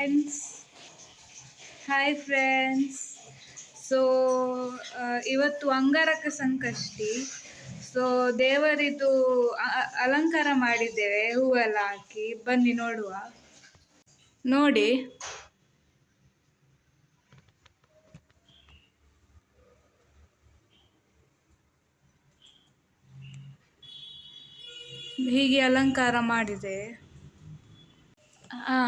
Friends hi friends so ಇವತ್ತು Angaraka Sankashti. So ದೇವರಿದು ಅಲಂಕಾರ ಮಾಡಿದ್ದೇವೆ. ಹೂವೆಲ್ಲ ಹಾಕಿ. ಬನ್ನಿ ನೋಡುವ. ನೋಡಿ. ಹೀಗೆ ಅಲಂಕಾರ ಮಾಡಿದೆ. ಆ,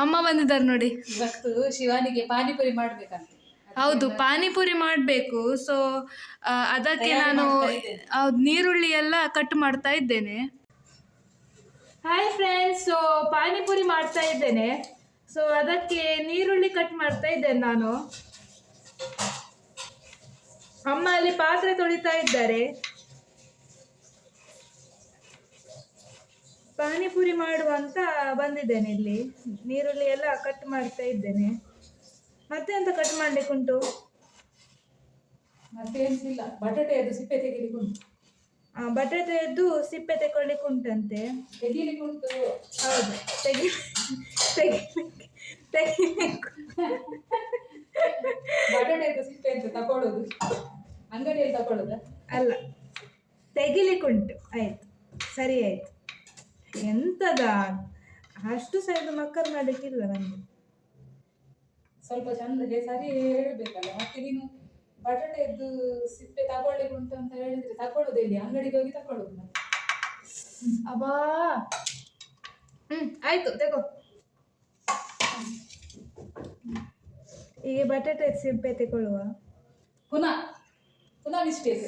ಅಮ್ಮ ಬಂದಿದ್ದಾರೆ ನೋಡಿ. ಇವತ್ತು ಶಿವಾನಿಗೆ ಪಾನಿಪುರಿ ಮಾಡ್ಬೇಕಂತ. ಹೌದು ಪಾನಿಪುರಿ ಮಾಡಬೇಕು. ಸೊ ಅದಕ್ಕೆ ನಾನು ಹೌದು ನೀರುಳ್ಳಿ ಎಲ್ಲ ಕಟ್ ಮಾಡ್ತಾ ಇದ್ದೇನೆ. ಹಾಯ್ ಫ್ರೆಂಡ್ಸ್ ಸೊ ಪಾನಿಪುರಿ ಮಾಡ್ತಾ ಇದ್ದೇನೆ. ಸೊ ಅದಕ್ಕೆ ನೀರುಳ್ಳಿ ಕಟ್ ಮಾಡ್ತಾ ಇದ್ದೇನೆ ನಾನು. ಅಮ್ಮ ಅಲ್ಲಿ ಪಾತ್ರೆ ತೊಳಿತಾ ಇದ್ದಾರೆ. ಪಾನಿಪುರಿ ಮಾಡುವ ಅಂತ ಬಂದಿದ್ದೇನೆ ಇಲ್ಲಿ. ನೀರುಳ್ಳಿ ಎಲ್ಲ ಕಟ್ ಮಾಡ್ತಾ ಇದ್ದೇನೆ. ಮತ್ತೆ ಎಂತ ಕಟ್ ಮತ್ತೆ ಇಲ್ಲ ಬಟಾಟೆ ಅದು ಸಿಪ್ಪೆ ತೆಗಿಲಿಕ್ಕೆ ಉಂಟು. ಆ, ಬಟಾಟೆಯದ್ದು ಸಿಪ್ಪೆ ತಗೊಳ್ಳಿಕ್ಕೆ ಉಂಟಂತೆ. ತೆಗಿಲಿಕ್ಕೆ ಉಂಟು. ಹೌದು. ತೆಗಿ ತೆಗಿಲಿಕ್ಕೆ ತೆಗಿಲಿಕ್ಕೆ ಬಟಾಟೆದು ಸಿಪ್ಪೆ ಅಂತ ತಕೊಳ್ಳೋದು. ಅಂಗಡಿಯಲ್ಲಿ ತಕೊಳ್ಳೋದ? ಅಲ್ಲ. ತೆಗಿಲಿಕ್ಕುಂಟು ಆಯ್ತು. ಸರಿ ಆಯ್ತು. ಎಂತದ? ಅಷ್ಟು ಸೈಜ್ ಮಕ್ಕಳು ಮಾಡಲಿಕ್ಕಿಲ್ಲ ನನಗೆ ಸ್ವಲ್ಪ ಚಂದ ಹೇ- ಸರಿ ಹೇಳಬೇಕಲ್ಲ. ಮತ್ತೆ ನೀನು ಬಟಾಟೆದ್ದು ಸಿಪ್ಪೆ ತಗೊಳ್ಳಿಕ್ಕೆ ಉಂಟು ಅಂತ ಹೇಳಿದ್ರೆ ತಕೊಳ್ಳೋದು ಎಲ್ಲಿ? ಅಂಗಡಿಗೆ ಹೋಗಿ ತಗೊಳ್ಳೋದು ಮತ್ತೆ. ಅಬ್ಬಾ! ಹ್ಮ್ ಆಯ್ತು ತಗೋ. ಈಗ ಬಟಾಟೆ ಸಿಪ್ಪೆ ತಗೊಳ್ಳುವ? ಪುನಃ ಪುನಃ ಮಿಸ್ಟೇಕ್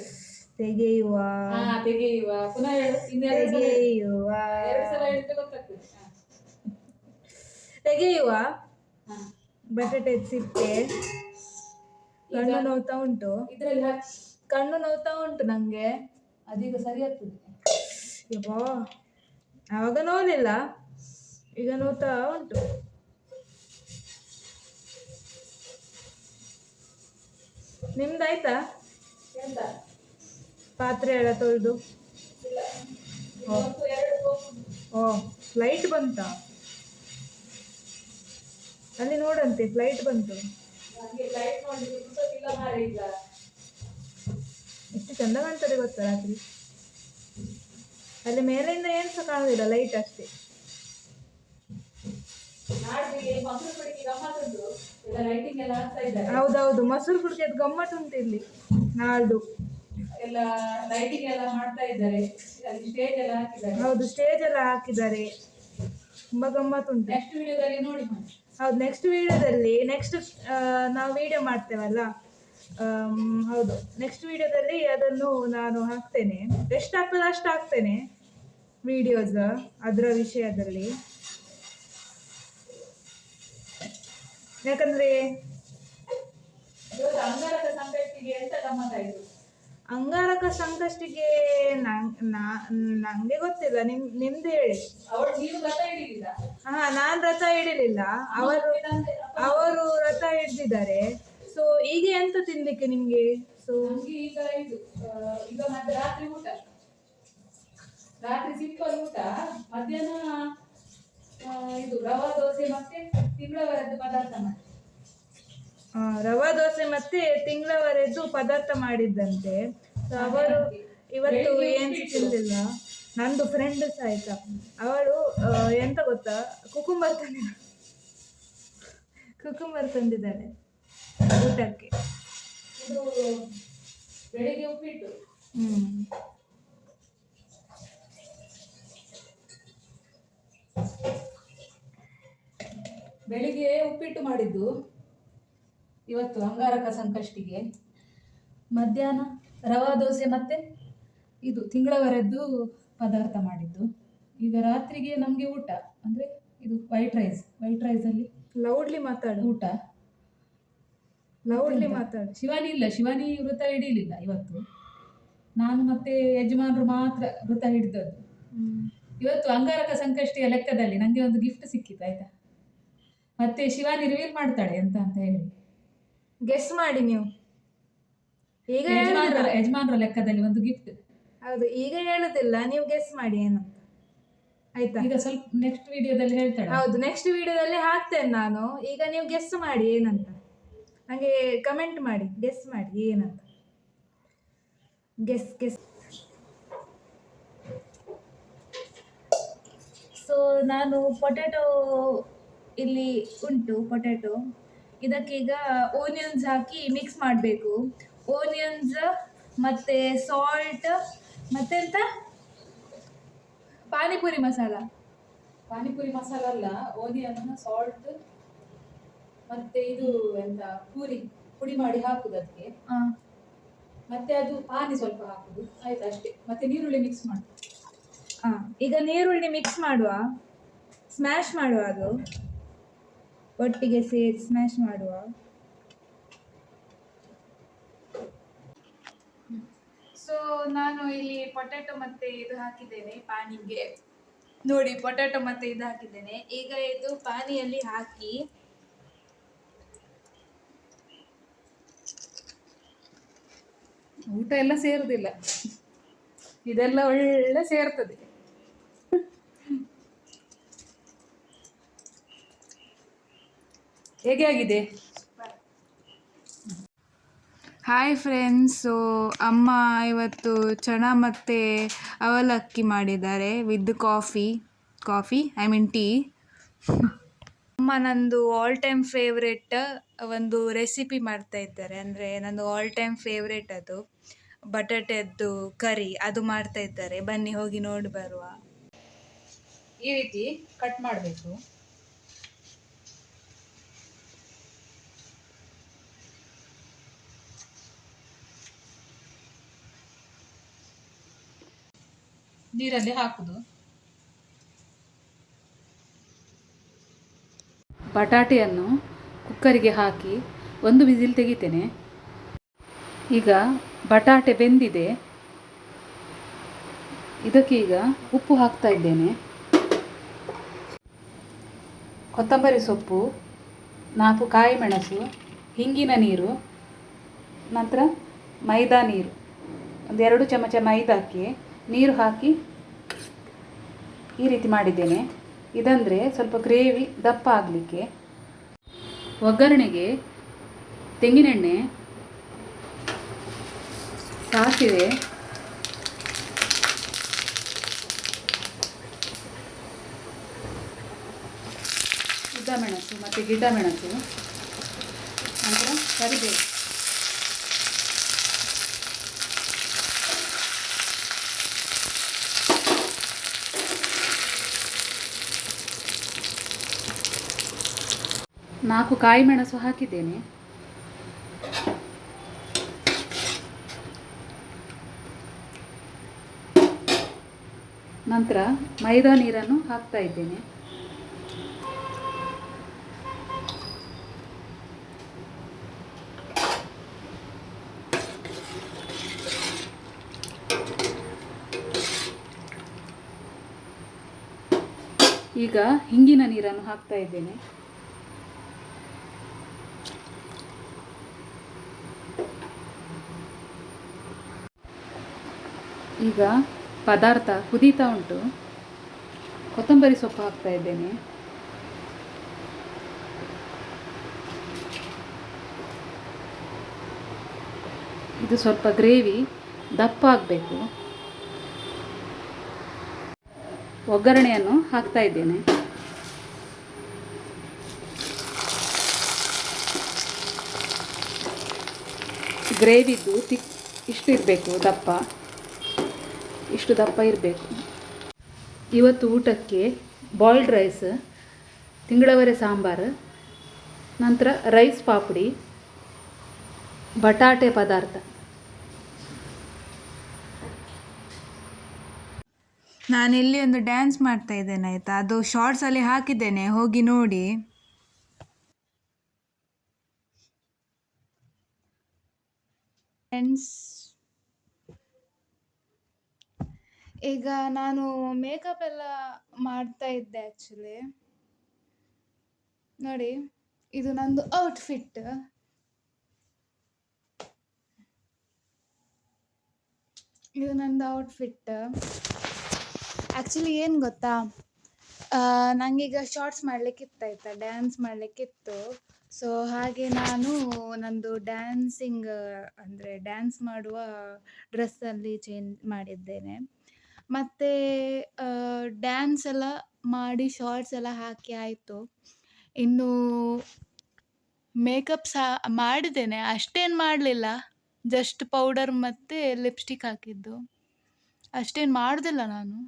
ತೆಗೆಯುವ. ತೆಗೆಯುವ. ಪುನಃ ತೆಗೆಯುವ. ಎರಡು ಸಲ ಹೇಳಿದ್ರೆ ಗೊತ್ತಾಗ್ತದೆ. ಹಾ. ತೆಗೆಯುವ. ಬಟಾಟೆ ಸಿಪ್ಪೆ. ಕಣ್ಣು ನೋವ್ತಾ ಉಂಟು. ಇದ್ರಲ್ಲಿ ಕಣ್ಣು ನೋವ್ತಾ ಉಂಟು ನಂಗೆ. ಅದೀಗ ಸರಿ ಆಗ್ತದೆ. ಯಬ್ಬಾ. ಆವಾಗ ನೋವಿಲ್ಲ ಈಗ ನೋತಾ ಉಂಟು. ನಿಮ್ದಾಯ್ತಾ? ಎಂತ? ಪಾತ್ರೆ ಎಲ್ಲ ತೊಳೆದು. ಓ. ಫ್ಲೈಟ್ ಬಂತ? ಅಲ್ಲಿ ನೋಡಂತೆ ಫ್ಲೈಟ್ ಬಂತು. ಎಷ್ಟು ಚಂದ ಕಾಣ್ತದೆ ಗೊತ್ತಾ ರಾತ್ರಿ? ಅಲ್ಲಿ ಮೇಲಿಂದ ಏನು ಸಹ ಕಾಣುದಿಲ್ಲ ಲೈಟ್ ಅಷ್ಟೇ. ಗಮ್ಮತ್ ಹೌದೌದು ಮೊಸರು ಕುಡಿಯೋದು ಗಮ್ಮತ್ತು ಉಂಟು ಇಲ್ಲಿ ನಾಳ್ದು ಎಲ್ಲ ಲೈಟಿಂಗ್ ಎಲ್ಲ ಮಾಡ್ತಾ ಇದ್ದಾರೆ. ಅಲ್ಲಿ ಸ್ಟೇಜ್ ಎಲ್ಲ ಹಾಕಿದ್ದಾರೆ. ಹೌದು ಸ್ಟೇಜ್ ಎಲ್ಲ ಹಾಕಿದ್ದಾರೆ. ತುಂಬಾ ಗಮ್ಮತ್ತು ಉಂಟು. ನೆಕ್ಸ್ಟ್ ವಿಡಿಯೋದಲ್ಲಿ ನೋಡಿ ಹೌದು ನೆಕ್ಸ್ಟ್ ವಿಡಿಯೋದಲ್ಲಿ ನೆಕ್ಸ್ಟ್ ನಾವು ವಿಡಿಯೋ ಮಾಡ್ತೇವಲ್ಲ? ಹೌದು ನೆಕ್ಸ್ಟ್ ವಿಡಿಯೋದಲ್ಲಿ ಅದನ್ನು ನಾನು ಹಾಕ್ತೇನೆ. ಎಷ್ಟು ಆಗ್ತದೆ ಅಷ್ಟು ಹಾಕ್ತೇನೆ ವಿಡಿಯೋಸ್ ಅದರ ವಿಷಯದಲ್ಲಿ. ಯಾಕಂದ್ರೆ ಅಂಗಾರಕ ಸಂಕಷ್ಟಿಗೆ ಎಂತ ಗಮ್ಮತ್ ಆಯ್ತು? ಅಂಗಾರಕ ಸಂಕಷ್ಟಿಗೆ ನಂಗ್- ಗೊತ್ತಿಲ್ಲ. ನಿಮ್ ನಿಮ್ದು ಹೇಳಿ. ಹಾ ನಾನ್ ರಥ ಹಿಡಿಲಿಲ್ಲ ಅವರು ಅವರು ರಥ ಹಿಡ್ದಿದ್ದಾರೆ ಸೊ ಈಗ ಎಂತ ತಿನ್ಲಿಕ್ಕೆ ನಿಮ್ಗೆ? ಸೊ ಈಗ ಇದು ಈಗ ಮತ್ತೆ ರಾತ್ರಿ ಊಟ. ರಾತ್ರಿ ಸಿಂಪಲ್ ಊಟ. ಮಧ್ಯಾಹ್ನ ಇದು ರವಾ ದೋಸೆ ಮತ್ತೆ ತಿಂಗಳವರದ್ದು ಪದಾರ್ಥ ಮಾಡಿ ರವಾ ದೋಸೆ ಮತ್ತೆ ತಿಂಗಳವರೆದ್ದು ಪದಾರ್ಥ ಮಾಡಿದ್ದಂತೆ. ಅವರು ಇವತ್ತು ಏನು ತಿಂದಿಲ್ಲ. ನಂದು ಫ್ರೆಂಡ್ ಸಹ ಆಯ್ತಾ. ಅವಳು ಎಂತ ಗೊತ್ತಾ? ಕುಕುಂಬರ್ ತಂದ ಕುಕುಂಬರ್ ತಂದಿದ್ದಾರೆ ಊಟಕ್ಕೆ. ಬೆಳಿಗ್ಗೆ ಉಪ್ಪಿಟ್ಟು. ಹ್ಮ್. ಬೆಳಿಗ್ಗೆ ಉಪ್ಪಿಟ್ಟು ಮಾಡಿದ್ದು. ಇವತ್ತು ಅಂಗಾರಕ ಸಂಕಷ್ಟಿಗೆ ಮಧ್ಯಾಹ್ನ ರವಾ ದೋಸೆ ಮತ್ತೆ ಇದು ತಿಂಗಳವರೆದ್ದು ಪದಾರ್ಥ ಮಾಡಿದ್ದು. ಈಗ ರಾತ್ರಿಗೆ ನಮಗೆ ಊಟ ಅಂದರೆ ಇದು ವೈಟ್ ರೈಸ್ ವೈಟ್ ರೈಸಲ್ಲಿ ಲೌಡ್ಲಿ ಮಾತಾಡು. ಊಟ. ಲೌಡ್ಲಿ ಮಾತಾಡು. ಶಿವಾನಿ ಇಲ್ಲ ಶಿವಾನಿ ವೃತ ಹಿಡಿಲಿಲ್ಲ ಇವತ್ತು. ನಾನು ಮತ್ತೆ ಯಜಮಾನರು ಮಾತ್ರ ವೃತ ಹಿಡಿದದ್ದು. ಇವತ್ತು ಅಂಗಾರಕ ಸಂಕಷ್ಟಿಯ ಲೆಕ್ಕದಲ್ಲಿ ನನಗೆ ಒಂದು ಗಿಫ್ಟ್ ಸಿಕ್ಕಿತ್ತು ಆಯ್ತಾ? ಮತ್ತೆ ಶಿವಾನಿ ರಿವೀಲ್ ಮಾಡ್ತಾಳೆ ಎಂತ ಅಂತ ಹೇಳಿ. ಗೆಸ್ ಮಾಡಿ ನೀವು. ಈಗ ಯಜಮಾನರ ಹೇಳುದಿಲ್ಲ. ಯಜಮಾನರ ಲೆಕ್ಕದಲ್ಲಿ ಒಂದು ಗಿಫ್ಟ್ ಹೌದು ಈಗ ಹೇಳುದಿಲ್ಲ. ನೀವು ಗೆಸ್ ಮಾಡಿ ಏನಂತ. ಆಯ್ತಾ? ಈಗ ಸ್ವಲ್ಪ ನೆಕ್ಸ್ಟ್ ವಿಡಿಯೋದಲ್ಲಿ ಹೇಳ್ತಾಳೆ. ಹೌದು ನೆಕ್ಸ್ಟ್ ವಿಡಿಯೋದಲ್ಲಿ ಹಾಕ್ತೇನೆ ನಾನು. ಈಗ ನೀವು ಗೆಸ್ ಮಾಡಿ ಏನಂತ. ಹಾಗೆ ಕಮೆಂಟ್ ಮಾಡಿ ಗೆಸ್ ಮಾಡಿ ಏನಂತ. ಗೆಸ್ ಗೆಸ್ ಸೊ ನಾನು ಪೊಟ್ಯಾಟೊ ಇಲ್ಲಿ ಉಂಟು ಪೊಟ್ಯಾಟೊ ಇದಕ್ಕೀಗ ಓನಿಯನ್ಸ್ ಹಾಕಿ ಮಿಕ್ಸ್ ಮಾಡಬೇಕು. ಓನಿಯನ್ಸ್ ಮತ್ತೆ ಸಾಲ್ಟ್ ಮತ್ತೆಂತ ಪಾನಿಪುರಿ ಮಸಾಲ. ಪಾನಿಪುರಿ ಮಸಾಲ ಅಲ್ಲ ಓನಿಯನ್ ಸಾಲ್ಟ್ ಮತ್ತೆ ಇದು ಎಂತ ಪೂರಿ ಪುಡಿ ಮಾಡಿ ಹಾಕುದು ಅದಕ್ಕೆ ಹಾಂ. ಮತ್ತೆ ಅದು ಪಾನಿ ಸ್ವಲ್ಪ ಹಾಕುದು ಆಯ್ತು ಅಷ್ಟೇ. ಮತ್ತೆ ನೀರುಳ್ಳಿ ಮಿಕ್ಸ್ ಮಾಡಿ ಹಾ ಈಗ ನೀರುಳ್ಳಿ ಮಿಕ್ಸ್ ಮಾಡುವ. ಸ್ಮ್ಯಾಶ್ ಮಾಡುವ ಅದು. ಒಟ್ಟಿಗೆ ಸೇರಿ ಸ್ಮ್ಯಾಶ್ ಮಾಡುವ. ಸೊ ನಾನು ಇಲ್ಲಿ ಪೊಟ್ಯಾಟೊ ಮತ್ತೆ ಇದು ಹಾಕಿದ್ದೇನೆ, ಪಾನಿಗೆ. ನೋಡಿ ಪೊಟ್ಯಾಟೊ ಮತ್ತೆ ಇದು ಹಾಕಿದ್ದೇನೆ. ಈಗ ಇದು ಪಾನಿಯಲ್ಲಿ ಹಾಕಿ. ಊಟ ಎಲ್ಲ ಸೇರುದಿಲ್ಲ. ಇದೆಲ್ಲ ಒಳ್ಳೆ ಸೇರ್ತದೆ. ಹೇಗೆ ಆಗಿದೆ? ಹಾಯ್ ಫ್ರೆಂಡ್ಸ್ ಅಮ್ಮ ಇವತ್ತು ಚಣ ಮತ್ತು ಅವಲಕ್ಕಿ ಮಾಡಿದ್ದಾರೆ with coffee coffee I mean tea ಅಮ್ಮ ನಂದು ಆಲ್ ಟೈಮ್ ಫೇವ್ರೆಟ್ ಒಂದು ರೆಸಿಪಿ ಮಾಡ್ತಾ ಇದ್ದಾರೆ. ಅಂದರೆ ನಂದು ಆಲ್ ಟೈಮ್ ಫೇವ್ರೆಟ್ ಅದು. ಬಟಾಟೆದ್ದು ಕರಿ, ಅದು ಮಾಡ್ತಾ ಇದ್ದಾರೆ. ಬನ್ನಿ ಹೋಗಿ ನೋಡಿ ಬರುವ. ಈ ರೀತಿ ಕಟ್ ಮಾಡಬೇಕು. ನೀರಲ್ಲಿ ಹಾಕುದು. ಬಟಾಟೆಯನ್ನು ಕುಕ್ಕರಿಗೆ ಹಾಕಿ ಒಂದು ವಿಸಿಲ್ ತೆಗಿತೇನೆ. ಈಗ ಬಟಾಟೆ ಬೆಂದಿದೆ. ಇದಕ್ಕೆ ಈಗ ಉಪ್ಪು ಹಾಕ್ತಾ ಇದ್ದೇನೆ. ಕೊತ್ತಂಬರಿ ಸೊಪ್ಪು, ನಾಲ್ಕು ಕಾಯಿ ಮೆಣಸು, ಹಿಂಗಿನ ನೀರು, ನಂತರ ಮೈದಾ ನೀರು. ಒಂದೆರಡು ಚಮಚ ಮೈದಾಕ್ಕೆ ನೀರು ಹಾಕಿ ಈ ರೀತಿ ಮಾಡಿದ್ದೇನೆ. ಇದಂದರೆ ಸ್ವಲ್ಪ ಗ್ರೇವಿ, ದಪ್ಪ ಆಗಲಿಕ್ಕೆ ಒಗ್ಗರಣೆಗೆ ತೆಂಗಿನೆಣ್ಣೆ ಸಾಸಿವೆ ಉದ್ದ ಮೆಣಸು ಮತ್ತು ಗಿಡ್ಡ ಮೆಣಸು, ನಂತರ ಕರಿಬೇವು. ನಾಲ್ಕು ಕಾಯಿ ಮೆಣಸು ಹಾಕಿದ್ದೇನೆ. ನಂತರ ಮೈದಾ ನೀರನ್ನು ಹಾಕ್ತಾ ಇದ್ದೇನೆ. ಈಗ ಹಿಂಗಿನ ನೀರನ್ನು ಹಾಕ್ತಾ ಇದ್ದೇನೆ. ಈಗ ಪದಾರ್ಥ ಕುದೀತಾ ಉಂಟು. ಕೊತ್ತಂಬರಿ ಸೊಪ್ಪು ಹಾಕ್ತಾ ಇದ್ದೇನೆ. ಇದು ಸ್ವಲ್ಪ ಗ್ರೇವಿ, ದಪ್ಪ ಆಗಬೇಕು. ಒಗ್ಗರಣೆಯನ್ನು ಹಾಕ್ತಾ ಇದ್ದೇನೆ. ಗ್ರೇವಿದು ತಿಕ್ ಇಷ್ಟು ಇರಬೇಕು ದಪ್ಪ. ಇಷ್ಟು ದಪ್ಪ ಇರಬೇಕು. ಇವತ್ತು ಊಟಕ್ಕೆ ಬಾಯ್ಲ್ಡ್ ರೈಸ್ ತಿಂಗಳವರೆ ಸಾಂಬಾರು, ನಂತರ ರೈಸ್ ಪಾಪಡಿ, ಬಟಾಟೆ ಪದಾರ್ಥ. ನಾನು ಇಲ್ಲಿ ಒಂದು ಡ್ಯಾನ್ಸ್ ಮಾಡ್ತಾ ಇದ್ದೇನೆ, ಆಯಿತಾ? ಅದು ಶಾರ್ಟ್ಸಲ್ಲಿ ಹಾಕಿದ್ದೇನೆ, ಹೋಗಿ ನೋಡಿ. ಫ್ರೆಂಡ್ಸ್ ಈಗ ನಾನು ಮೇಕಪ್ ಎಲ್ಲ ಮಾಡ್ತಾ ಇದ್ದೆ ಆ್ಯಕ್ಚುಲಿ ನೋಡಿ, ಇದು ನಂದು ಔಟ್ಫಿಟ್ ಇದು ನಂದು ಔಟ್ಫಿಟ್ ಆ್ಯಕ್ಚುಲಿ ಏನು ಗೊತ್ತಾ? ನನಗೀಗ ಶಾರ್ಟ್ಸ್ ಮಾಡಲಿಕ್ಕಿತ್ತು ಆಯಿತಾ ಡ್ಯಾನ್ಸ್ ಮಾಡಲಿಕ್ಕಿತ್ತು. ಸೊ ಹಾಗೆ ನಾನು ನಂದು ಡ್ಯಾನ್ಸಿಂಗ್ ಅಂದರೆ ಡ್ಯಾನ್ಸ್ ಮಾಡುವ ಡ್ರೆಸ್ಸಲ್ಲಿ ಚೇಂಜ್ ಮಾಡಿದ್ದೇನೆ. ಮತ್ತು ಡ್ಯಾನ್ಸ್ ಎಲ್ಲ ಮಾಡಿ ಶಾರ್ಟ್ಸ್ ಎಲ್ಲ ಹಾಕಿ ಆಯಿತು. ಇನ್ನು ಮೇಕಪ್ ಸಹ ಮಾಡಿದ್ದೇನೆ. ಅಷ್ಟೇನು ಮಾಡಲಿಲ್ಲ. ಜಸ್ಟ್ ಪೌಡರ್ ಮತ್ತು ಲಿಪ್ಸ್ಟಿಕ್ ಹಾಕಿದ್ದು. ಅಷ್ಟೇನು ಮಾಡೋದಿಲ್ಲ ನಾನು.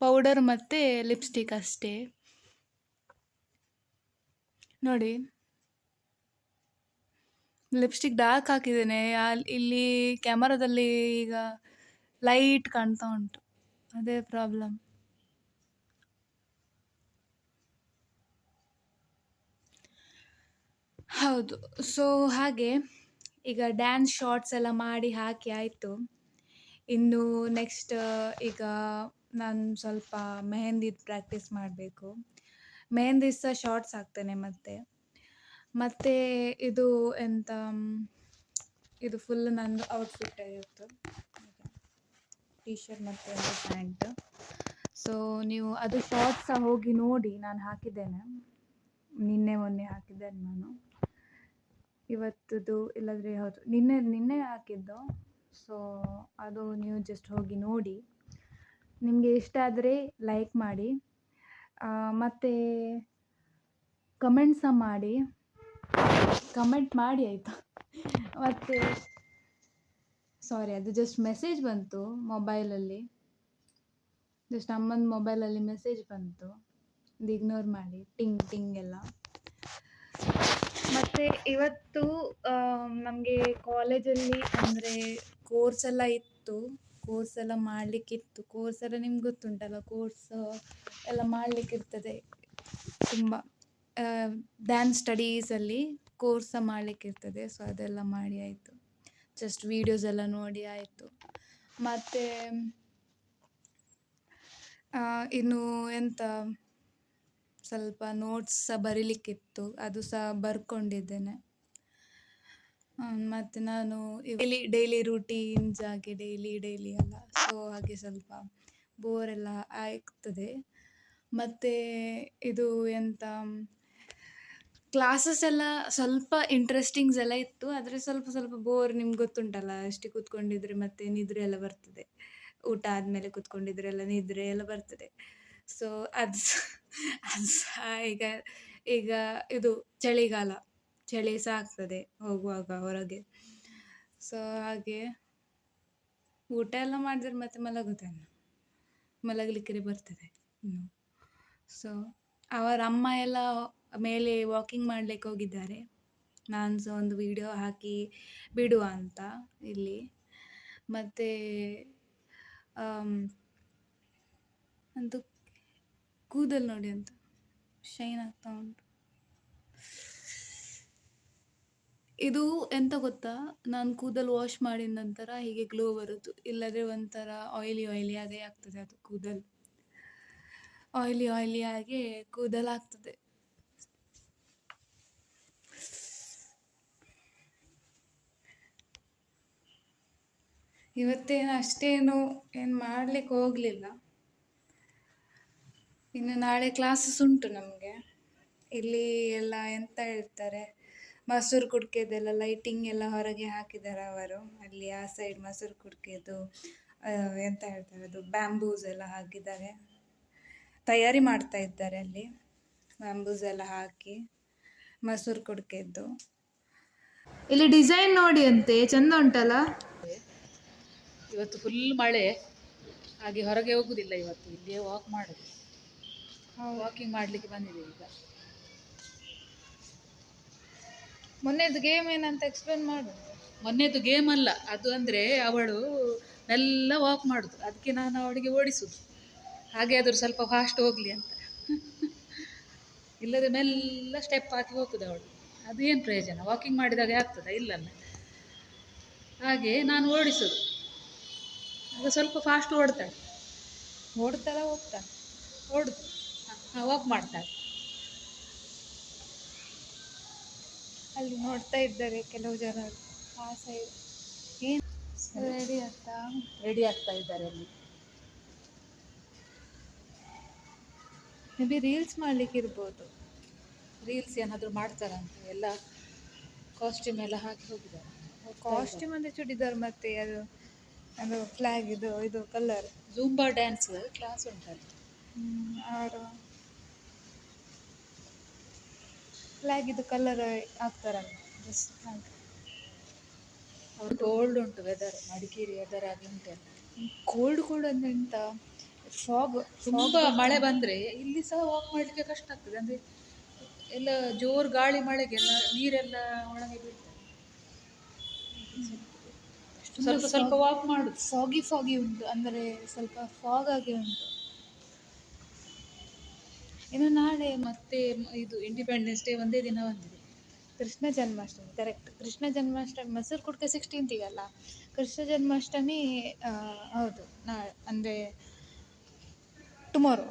ಪೌಡರ್ ಮತ್ತು ಲಿಪ್ಸ್ಟಿಕ್ ಅಷ್ಟೇ. ನೋಡಿ. ಲಿಪ್ಸ್ಟಿಕ್ ಡಾರ್ಕ್ ಹಾಕಿದ್ದೇನೆ. ಇಲ್ಲಿ ಕ್ಯಾಮರಾದಲ್ಲಿ ಈಗ ಲೈಟ್ ಕಾಣ್ತಾ ಉಂಟು. ಅದೇ ಪ್ರಾಬ್ಲಮ್. ಹೌದು. ಸೊ, ಹಾಗೆ ಈಗ ಡ್ಯಾನ್ಸ್ ಶಾರ್ಟ್ಸ್ ಎಲ್ಲ ಮಾಡಿ ಹಾಕಿ ಆಯಿತು. ಇನ್ನು ನೆಕ್ಸ್ಟ್, ಈಗ ನಾನು ಸ್ವಲ್ಪ ಮೆಹಂದಿದು ಪ್ರಾಕ್ಟೀಸ್ ಮಾಡಬೇಕು. ಮೆಹಂದಿ ಸಹ ಶಾರ್ಟ್ಸ್ ಹಾಕ್ತೇನೆ ಮತ್ತೆ. ಮತ್ತು ಇದು ಎಂತ ಇದು ಫುಲ್ ನಂದು ಔಟ್ಫಿಟ್ ಇತ್ತು. ಟಿ ಶರ್ಟ್ ಮತ್ತು ಒಂದು ಪ್ಯಾಂಟ್. ಸೊ ನೀವು ಅದು ಶಾರ್ಟ್ ಸಹ ಹೋಗಿ ನೋಡಿ, ನಾನು ಹಾಕಿದ್ದೇನೆ. ನಿನ್ನೆ ಮೊನ್ನೆ ಹಾಕಿದ್ದೇನೆ ನಾನು. ಇವತ್ತದು ಇಲ್ಲದ್ರೆ ಹೌದು, ನಿನ್ನೆ ನಿನ್ನೆ ಹಾಕಿದ್ದು. ಸೊ ಅದು ನೀವು ಜಸ್ಟ್ ಹೋಗಿ ನೋಡಿ. ನಿಮಗೆ ಇಷ್ಟ ಆದರೆ ಲೈಕ್ ಮಾಡಿ. ಮತ್ತು ಕಮೆಂಟ್ ಮಾಡಿ. ಕಮೆಂಟ್ ಮಾಡಿ ಆಯಿತಾ? ಮತ್ತು ಸಾರಿ ಅದು ಜಸ್ಟ್ ಮೆಸೇಜ್ ಬಂತು ಮೊಬೈಲಲ್ಲಿ ಜಸ್ಟ್ ಅಮ್ಮನ ಮೊಬೈಲಲ್ಲಿ ಮೆಸೇಜ್ ಬಂತು. ಅದು ಇಗ್ನೋರ್ ಮಾಡಿ, ಟಿಂಗ್ ಟಿಂಗ್ ಎಲ್ಲ. ಮತ್ತು ಇವತ್ತು ನಮಗೆ ಕಾಲೇಜಲ್ಲಿ ಅಂದರೆ ಕೋರ್ಸ್ ಎಲ್ಲ ಇತ್ತು. ಕೋರ್ಸ್ ಎಲ್ಲ ಮಾಡಲಿಕ್ಕಿತ್ತು. ಕೋರ್ಸ್ ಎಲ್ಲ ನಿಮ್ಗೆ ಗೊತ್ತುಂಟಲ್ಲ? ಕೋರ್ಸ್ ಎಲ್ಲ ಮಾಡಲಿಕ್ಕಿರ್ತದೆ. ತುಂಬ ಡ್ಯಾನ್ಸ್ ಸ್ಟಡೀಸಲ್ಲಿ ಕೋರ್ಸ್ ಮಾಡಲಿಕ್ಕಿರ್ತದೆ ಸೊ ಅದೆಲ್ಲ ಮಾಡಿ ಆಯಿತು. ಜಸ್ಟ್ ವೀಡಿಯೋಸ್ ಎಲ್ಲ ನೋಡಿ ಆಯಿತು. ಮತ್ತು ಇನ್ನು ಎಂತ, ಸ್ವಲ್ಪ ನೋಟ್ಸ್ ಸಹ ಬರೀಲಿಕ್ಕಿತ್ತು, ಅದು ಸಹ ಬರ್ಕೊಂಡಿದ್ದೇನೆ. ಮತ್ತು ನಾನು ಡೈಲಿ ಡೈಲಿ ರೂಟೀನ್ಸ್ ಆಗಿ ಡೈಲಿ ಡೈಲಿ ಎಲ್ಲ ಸೊ ಹಾಗೆ ಸ್ವಲ್ಪ ಬೋರ್ ಎಲ್ಲ ಆಗ್ತದೆ. ಮತ್ತು ಇದು ಎಂತ ಕ್ಲಾಸಸ್ ಎಲ್ಲ ಸ್ವಲ್ಪ ಇಂಟ್ರೆಸ್ಟಿಂಗ್ಸ್ ಎಲ್ಲ ಇತ್ತು. ಆದರೆ ಸ್ವಲ್ಪ ಸ್ವಲ್ಪ ಬೋರ್ ನಿಮ್ಗೆ ಗೊತ್ತುಂಟಲ್ಲ, ಅಷ್ಟೇ ಕೂತ್ಕೊಂಡಿದ್ರೆ ಮತ್ತೆ ನಿದ್ರೆ ಎಲ್ಲ ಬರ್ತದೆ. ಊಟ ಆದಮೇಲೆ ಕೂತ್ಕೊಂಡಿದ್ರೆ ಎಲ್ಲ ನಿದ್ರೆ ಎಲ್ಲ ಬರ್ತದೆ. ಸೊ ಅದು ಅದು ಸಹ ಈಗ ಈಗ ಇದು ಚಳಿಗಾಲ, ಚಳಿ ಸಹ ಆಗ್ತದೆ ಹೋಗುವಾಗ ಹೊರಗೆ. ಸೊ ಹಾಗೆ ಊಟ ಎಲ್ಲ ಮಾಡಿದ್ರೆ ಮತ್ತೆ ಮಲಗುವುದನ್ನು ಮಲಗಲಿಕ್ಕೆ ಬರ್ತದೆ ಇನ್ನು. ಸೊ ಅವರ ಅಮ್ಮ ಎಲ್ಲ ಮೇಲೆ ವಾಕಿಂಗ್ ಮಾಡ್ಲಿಕ್ಕೆ ಹೋಗಿದ್ದಾರೆ. ನಾನು ಸಹ ಒಂದು ವಿಡಿಯೋ ಹಾಕಿ ಬಿಡುವ ಅಂತ ಇಲ್ಲಿ. ಮತ್ತು ಅದು ಕೂದಲು ನೋಡಿ ಅಂತ. ಶೈನ್ ಆಗ್ತಾ ಉಂಟು. ಇದು ಎಂತ ಗೊತ್ತಾ? ನಾನು ಕೂದಲು ವಾಶ್ ಮಾಡಿದ ನಂತರ ಹೀಗೆ ಗ್ಲೋ ಬರುತ್ತೆ ಇಲ್ಲದ್ರೆ ಒಂಥರ ಆಯಿಲಿ ಆಯಿಲಿ ಆಗೇ ಆಗ್ತದೆ ಅದು ಕೂದಲು. ಆಯಿಲಿ ಆಯಿಲಿ ಆಗಿ ಕೂದಲು ಆಗ್ತದೆ. ಇವತ್ತೇನು ಅಷ್ಟೇನು ಏನು ಮಾಡಲಿಕ್ಕೆ ಹೋಗಲಿಲ್ಲ. ಇನ್ನು ನಾಳೆ ಕ್ಲಾಸಸ್ ಉಂಟು ನಮಗೆ. ಇಲ್ಲಿ ಎಲ್ಲ ಎಂತ ಹೇಳ್ತಾರೆ ಮಸೂರು ಕುಡ್ಕೆದೆಲ್ಲ ಲೈಟಿಂಗ್ ಎಲ್ಲ ಹೊರಗೆ ಹಾಕಿದ್ದಾರೆ ಅವರು. ಅಲ್ಲಿ ಆ ಸೈಡ್ ಮಸೂರು ಕುಡಿಕೆದು ಎಂತ ಹೇಳ್ತಾರೆ ಅದು ಬ್ಯಾಂಬೂಸ್ ಎಲ್ಲ ಹಾಕಿದ್ದಾರೆ. ತಯಾರಿ ಮಾಡ್ತಾ ಇದ್ದಾರೆ ಅಲ್ಲಿ ಬ್ಯಾಂಬೂಸ್ ಎಲ್ಲ ಹಾಕಿ ಮಸೂರು ಕುಡ್ಕೆದ್ದು ಇಲ್ಲಿ ಡಿಸೈನ್ ನೋಡಿ ಅಂತೆ, ಚಂದ ಉಂಟಲ್ಲ? ಇವತ್ತು ಫುಲ್ ಮಳೆ. ಹಾಗೆ ಹೊರಗೆ ಹೋಗುದಿಲ್ಲ ಇವತ್ತು. ಇಲ್ಲಿಯೇ ವಾಕ್ ಮಾಡೋದು. ವಾಕಿಂಗ್ ಮಾಡಲಿಕ್ಕೆ ಬಂದಿದೆ ಈಗ. ಮೊನ್ನೆದು ಗೇಮ್ ಏನಂತ ಎಕ್ಸ್ಪ್ಲೇನ್ ಮಾಡು. ಮೊನ್ನೆದು ಗೇಮ್ ಅಲ್ಲ. ಅದು ಅಂದರೆ ಅವಳು ಎಲ್ಲ ವಾಕ್ ಮಾಡುದು. ಅದಕ್ಕೆ ನಾನು ಅವಳಿಗೆ ಓಡಿಸುದು. ಹಾಗೆ ಆದರೂ ಸ್ವಲ್ಪ ಫಾಸ್ಟ್ ಹೋಗಲಿ ಅಂತ. ಇಲ್ಲದೆ ಮೆಲ್ಲ ಸ್ಟೆಪ್ ಹಾಕಿ ಹೋಗುದು ಅವಳು. ಅದು ಏನು ಪ್ರಯೋಜನ? ವಾಕಿಂಗ್ ಮಾಡಿದಾಗ ಆಗ್ತದ? ಇಲ್ಲಲ್ಲ. ಹಾಗೆ ನಾನು ಓಡಿಸೋದು. ಆಗ ಸ್ವಲ್ಪ ಫಾಸ್ಟ್ ಓಡ್ತಾಳೆ. ಓಡ್ತಾಳ ಹೋಗ್ತಾ ಓಡುದು ಹಾಂ. ವಾಕ್ ಮಾಡ್ತಾಳೆ. ಅಲ್ಲಿ ನೋಡ್ತಾ ಇದ್ದಾರೆ ಕೆಲವು ಜನ. ಆ ಸೈಡ್ ಏನು? ರೆಡಿ ಆಗ್ತಾ? ರೆಡಿ ಆಗ್ತಾ ಇದ್ದಾರೆ ಅಲ್ಲಿ. ಮೇ ಬಿ ರೀಲ್ಸ್ ಮಾಡ್ಲಿಕ್ಕೆ ಇರ್ಬೋದು. ರೀಲ್ಸ್ ಏನಾದರೂ ಮಾಡ್ತಾರಂತ ಎಲ್ಲ ಕಾಸ್ಟ್ಯೂಮ್ ಎಲ್ಲ ಹಾಕಿ ಹೋಗಿದ್ದಾರೆ. ಕಾಸ್ಟ್ಯೂಮ್ ಅಂದರೆ ಚೂಡಿದಾರ್ ಮತ್ತೆ ಅದು ಅದು ಫ್ಲಾಗ್ ಇದು ಇದು ಕಲರ್ ಜೂಂಬಾ ಡ್ಯಾನ್ಸ್ ಕ್ಲಾಸ್ ಉಂಟಲ್ಲ. ಅವರು ಫ್ಲಾಗ್ ಇದು ಕಲರ್ ಹಾಕ್ತಾರಲ್ಲ ಜಸ್ಟ್ ಹಾಗೆ ಅವ್ರು ಕೋಲ್ಡ್ ಉಂಟು ವೆದರ್ ಮಡಿಕೇರಿ ವೆದರ್ ಆಗಿ ಉಂಟಲ್ಲ ಕೋಲ್ಡ್ ಕೋಲ್ಡ್ ಅಂದ್ರೆ ಎಂತ? ಫಾಗ್ ತುಂಬ ಮಳೆ ಬಂದರೆ ಇಲ್ಲಿ ಸಹ ವಾಕ್ ಮಾಡಲಿಕ್ಕೆ ಕಷ್ಟ ಆಗ್ತದೆ. ಅಂದರೆ ಎಲ್ಲ ಜೋರು ಗಾಳಿ ಮಳೆಗೆಲ್ಲ ನೀರೆಲ್ಲ ಒಳಗೆ ಬೀಳ್ತದೆ ಸ್ವಲ್ಪ ಸ್ವಲ್ಪ ವಾಕ್ ಮಾಡುದು. ಫಾಗಿ ಫಾಗಿ ಉಂಟು. ಅಂದರೆ ಸ್ವಲ್ಪ ಫಾಗ್ ಆಗಿ ಉಂಟು. ಇನ್ನು ನಾಳೆ ಮತ್ತೆ ಇದು ಇಂಡಿಪೆಂಡೆನ್ಸ್ ಡೇ ಒಂದೇ ದಿನ ಬಂದಿದೆ. ಕೃಷ್ಣ ಜನ್ಮಾಷ್ಟಮಿ ಕರೆಕ್ಟ್ ಕೃಷ್ಣ ಜನ್ಮಾಷ್ಟಮಿ ಮೊಸರು ಕುಡ್ಕೆ ಸಿಕ್ಸ್ಟೀನ್ತಿಗಲ್ಲ ಕೃಷ್ಣ ಜನ್ಮಾಷ್ಟಮಿ ಹೌದು. ನಾ ಅಂದರೆ ಟುಮಾರೋ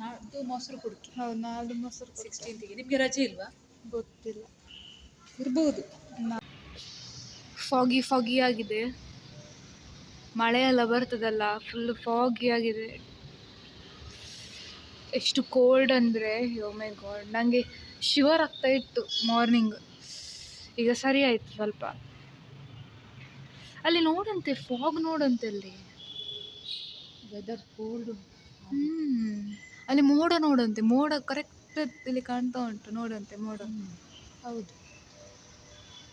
ನಾಡ್ದು ಮೊಸರು ಕುಡ್ಕೆ. ಹೌದು ನಾಡ್ದು ಮೊಸರು. ಸಿಕ್ಸ್ಟೀನ್ತಿಗೆ ನಿಮಗೆ ರಜೆ ಇಲ್ವಾ? ಗೊತ್ತಿಲ್ಲ. ಇರ್ಬೋದು. ಫಾಗಿ ಫಾಗಿ ಆಗಿದೆ. ಮಳೆ ಎಲ್ಲ ಬರ್ತದಲ್ಲ ಫುಲ್ ಫಾಗಿ ಆಗಿದೆ. ಎಷ್ಟು ಕೋಲ್ಡ್ ಅಂದರೆ ಮೈ ಗಾಡ್ ನನಗೆ ಶಿವರ್ ಆಗ್ತಾ ಇತ್ತು ಮಾರ್ನಿಂಗ್ ಈಗ ಸರಿ ಆಯಿತು ಸ್ವಲ್ಪ. ಅಲ್ಲಿ ನೋಡಂತೆ ಫಾಗ್ ನೋಡಂತೆ ಅಲ್ಲಿ. ವೆದರ್ ಕೋಲ್ಡ್ ಹ್ಞೂ ಅಲ್ಲಿ ಮೋಡ ನೋಡಂತೆ ಮೋಡ ಕರೆಕ್ಟ್ ಇಲ್ಲಿ ಕಾಣ್ತಾ ಉಂಟು ನೋಡಂತೆ ಮೋಡ. ಹೌದು.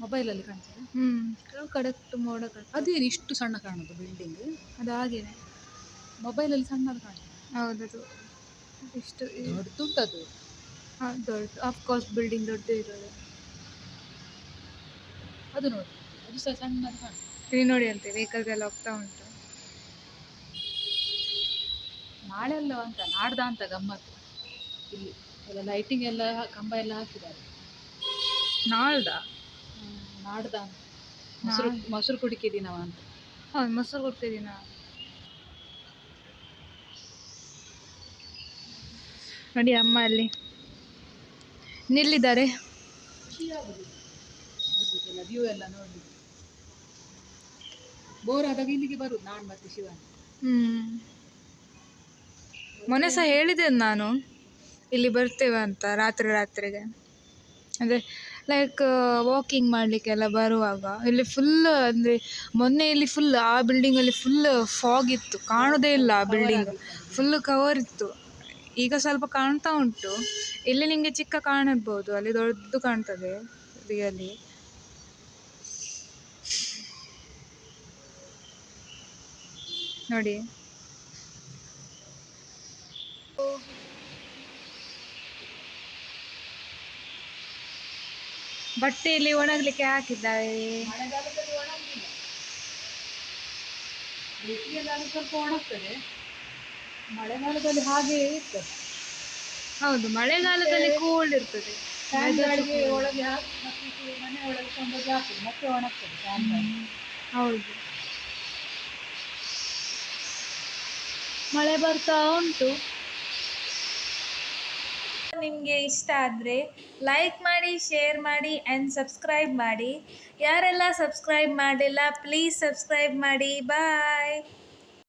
ಮೊಬೈಲಲ್ಲಿ ಕಾಣ್ತದೆ. ಹ್ಮ್. ಕಡಕ್ಟ್ ಮೋಡ ಕಾಣ್ತದೆ. ಅದೇನು ಇಷ್ಟು ಸಣ್ಣ ಕಾಣುದು ಬಿಲ್ಡಿಂಗ್ ಅದು ಹಾಗೇನೆ. ಮೊಬೈಲಲ್ಲಿ ಸಣ್ಣದು ಕಾಣ್ತದೆ. ಹೌದದು. ಇಷ್ಟು ದೊಡ್ಡದು. ಹಾಂ ದೊಡ್ಡ ಅಫ್ಕೋರ್ಸ್ ಬಿಲ್ಡಿಂಗ್ ದೊಡ್ಡ ಇರೋದು. ಅದು ನೋಡಿ ಅದು ಸಹ ಸಣ್ಣದು ಕಾಣ್ತದೆ. ಇಲ್ಲಿ ನೋಡಿ ಅಂತೆ ವೆಹಿಕಲ್ಸ್ ಎಲ್ಲ ಹೋಗ್ತಾ ಉಂಟು. ನಾಳೆ ಅಲ್ಲ ಅಂತ ನಾಡ್ದ ಅಂತ ಗಮ್ಮತ್ತು. ಇಲ್ಲಿ ಎಲ್ಲ ಲೈಟಿಂಗ್ ಎಲ್ಲ ಕಂಬ ಎಲ್ಲ ಹಾಕಿದ್ದಾರೆ. ನಾಳ್ದ? ನಾಡ್ದ ಮೊಸರು ಮೊಸರು ಕುಡಿಕೆ ದಿನವ ಅಂತ. ಹೌದು ಮೊಸರು ಕೊಡ್ತಿದ್ದೀನ ನೋಡಿ ಅಮ್ಮ ಅಲ್ಲಿ. ನಿಲ್ಲಿದ್ದಾರೆ. ವ್ಯೂ ಎಲ್ಲ ನೋಡಿ ಬೋರ್ ಆದಾಗ ಇಲ್ಲಿಗೆ ಬರುದು ನಾನು ಮತ್ತೆ ಶಿವನ್. ಹ್ಮ್. ಮೊನ್ನೆ ಸಹ ಹೇಳಿದೆ ನಾನು ಇಲ್ಲಿ ಬರ್ತೇವೆ ಅಂತ ರಾತ್ರಿ ರಾತ್ರಿಗೆ. ಅಂದರೆ ಲೈಕ್ ವಾಕಿಂಗ್ ಮಾಡಲಿಕ್ಕೆಲ್ಲ ಬರುವಾಗ, ಇಲ್ಲಿ ಫುಲ್ ಅಂದರೆ ಮೊನ್ನೆ ಇಲ್ಲಿ ಫುಲ್ ಆ ಬಿಲ್ಡಿಂಗಲ್ಲಿ ಫುಲ್ ಫಾಗ್ ಇತ್ತು, ಕಾಣೋದೇ ಇಲ್ಲ ಆ ಬಿಲ್ಡಿಂಗ್ ಫುಲ್ ಕವರ್ ಇತ್ತು. ಈಗ ಸ್ವಲ್ಪ ಕಾಣ್ತಾ ಉಂಟು. ಇಲ್ಲಿ ನಿಮಗೆ ಚಿಕ್ಕ ಕಾಣಬಹುದು, ಅಲ್ಲಿ ದೊಡ್ಡದು ಕಾಣ್ತದೆ ರಿಯಲಿ ನೋಡಿ. ಬಟ್ಟೆ ಇಲ್ಲಿ ಒಣಗ್ಲಿಕ್ಕೆ ಬೇಸಿಗೆಯಲ್ಲಿ ಸ್ವಲ್ಪ ಒಣಗ್ತದೆ. ಮಳೆಗಾಲದಲ್ಲಿ ಹಾಗೆ ಇರ್ತದೆ. ಹೌದು ಮಳೆಗಾಲದಲ್ಲಿ ಕೋಲ್ಡ್ ಇರ್ತದೆ. ಫ್ಯಾನ್ ಗಾಳಿಗೆ ಒಳಗೆ ಹಾಕಿ ಮತ್ತೆ ಮನೆ ಒಳಗೆ ಕೊಂಡೋಗಿ ಮತ್ತೆ ಒಣಗ್ತದೆ ಫ್ಯಾನ್ ಹೌದು. ಮಳೆ ಬರ್ತಾ ಉಂಟು. ನಿಮಗೆ ಇಷ್ಟ ಆದರೆ ಲೈಕ್ ಮಾಡಿ ಶೇರ್ ಮಾಡಿ ಆ್ಯಂಡ್ ಸಬ್ಸ್ಕ್ರೈಬ್ ಮಾಡಿ. ಯಾರೆಲ್ಲ ಸಬ್ಸ್ಕ್ರೈಬ್ ಮಾಡಿಲ್ಲ ಪ್ಲೀಸ್ ಸಬ್ಸ್ಕ್ರೈಬ್ ಮಾಡಿ. ಬಾಯ್